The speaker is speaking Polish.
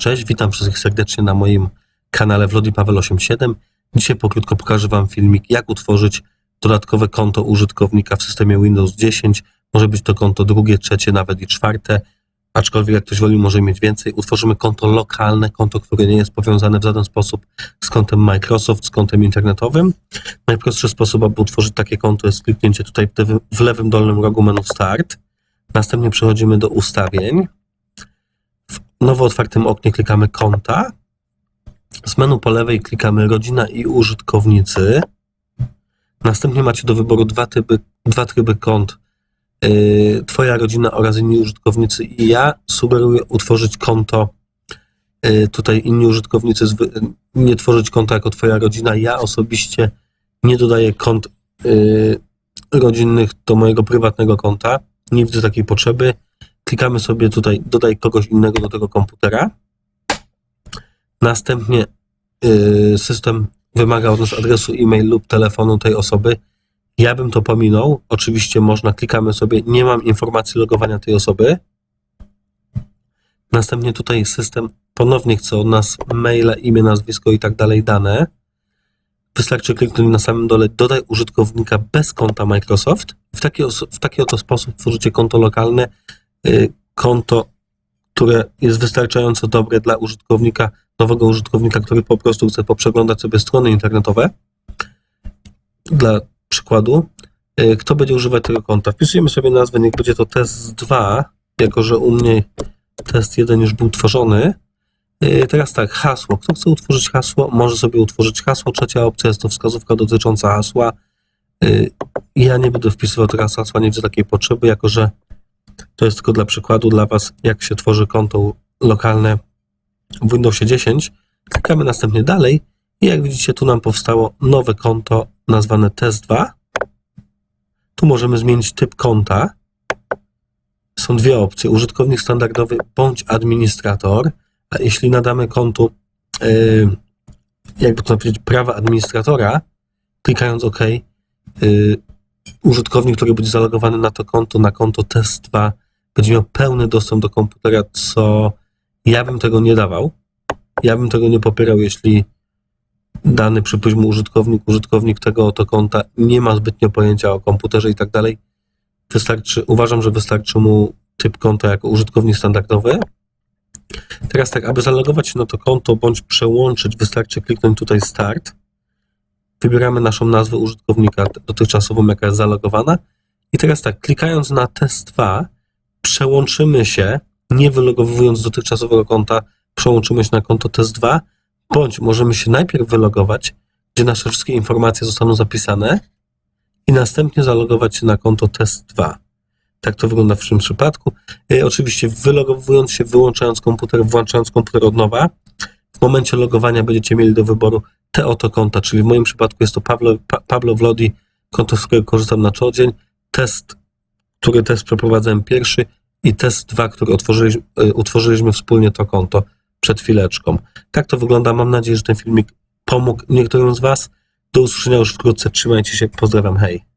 cześć, witam wszystkich serdecznie na moim kanale Wlodi Paweł 87. Dzisiaj pokrótko pokażę Wam filmik, jak utworzyć dodatkowe konto użytkownika w systemie Windows 10. Może być to konto drugie, trzecie, nawet i czwarte, aczkolwiek jak ktoś woli, może mieć więcej. Utworzymy konto lokalne, konto, które nie jest powiązane w żaden sposób z kontem Microsoft, z kontem internetowym. Najprostszy sposób, aby utworzyć takie konto jest kliknięcie tutaj w lewym- dolnym rogu menu Start. Następnie przechodzimy do ustawień. Nowo otwartym oknie klikamy konta. Z menu po lewej klikamy rodzina i użytkownicy. Następnie macie do wyboru dwa, typy, dwa tryby kont. Yy, twoja rodzina oraz inni użytkownicy. I ja sugeruję utworzyć konto. Yy, tutaj inni użytkownicy nie tworzyć konta jako twoja rodzina. Ja osobiście nie dodaję kont yy, rodzinnych do mojego prywatnego konta. Nie widzę takiej potrzeby klikamy sobie tutaj dodaj kogoś innego do tego komputera. Następnie yy, system wymaga od nas adresu e-mail lub telefonu tej osoby. Ja bym to pominął. Oczywiście można, klikamy sobie, nie mam informacji logowania tej osoby. Następnie tutaj system ponownie chce od nas maila, imię, nazwisko i tak dalej, dane. Wystarczy kliknąć na samym dole dodaj użytkownika bez konta Microsoft. W taki, w taki oto sposób tworzycie konto lokalne, y, konto, które jest wystarczająco dobre dla użytkownika, nowego użytkownika, który po prostu chce poprzeglądać sobie strony internetowe. Dla przykładu, y, kto będzie używać tego konta? Wpisujemy sobie nazwę, niech będzie to test 2, jako że u mnie test 1 już był tworzony. Y, Teraz tak, hasło. Kto chce utworzyć hasło, może sobie utworzyć hasło. Trzecia opcja jest to wskazówka dotycząca hasła. Y, Ja nie będę wpisywał teraz hasła, nie widzę takiej potrzeby, jako że to jest tylko dla przykładu dla Was, jak się tworzy konto lokalne w Windowsie 10. Klikamy następnie dalej i jak widzicie, tu nam powstało nowe konto nazwane test2. Tu możemy zmienić typ konta. Są dwie opcje, użytkownik standardowy bądź administrator. A jeśli nadamy kontu, yy, jakby to powiedzieć, prawa administratora, klikając OK, yy, użytkownik, który będzie zalogowany na to konto, na konto test2, będzie miał pełny dostęp do komputera, co ja bym tego nie dawał. Ja bym tego nie popierał, jeśli dany, przypuśćmy, użytkownik, użytkownik tego oto konta nie ma zbytnio pojęcia o komputerze i tak dalej. Wystarczy, uważam, że wystarczy mu typ konta jako użytkownik standardowy. Teraz tak, aby zalogować się na to konto bądź przełączyć, wystarczy kliknąć tutaj Start. Wybieramy naszą nazwę użytkownika dotychczasową, jaka jest zalogowana. I teraz tak, klikając na test 2, przełączymy się, nie wylogowując dotychczasowego konta, przełączymy się na konto test 2, bądź możemy się najpierw wylogować, gdzie nasze wszystkie informacje zostaną zapisane i następnie zalogować się na konto test 2. Tak to wygląda w tym przypadku. E, Oczywiście wylogowując się, wyłączając komputer, włączając komputer od nowa, w momencie logowania będziecie mieli do wyboru te oto konta, czyli w moim przypadku jest to Pablo, pa, Pablo Vlodi, konto, z którego korzystam na co dzień, test, który test przeprowadzałem pierwszy i test 2, który y, utworzyliśmy wspólnie to konto przed chwileczką. Tak to wygląda. Mam nadzieję, że ten filmik pomógł niektórym z Was. Do usłyszenia już wkrótce. Trzymajcie się. Pozdrawiam. Hej.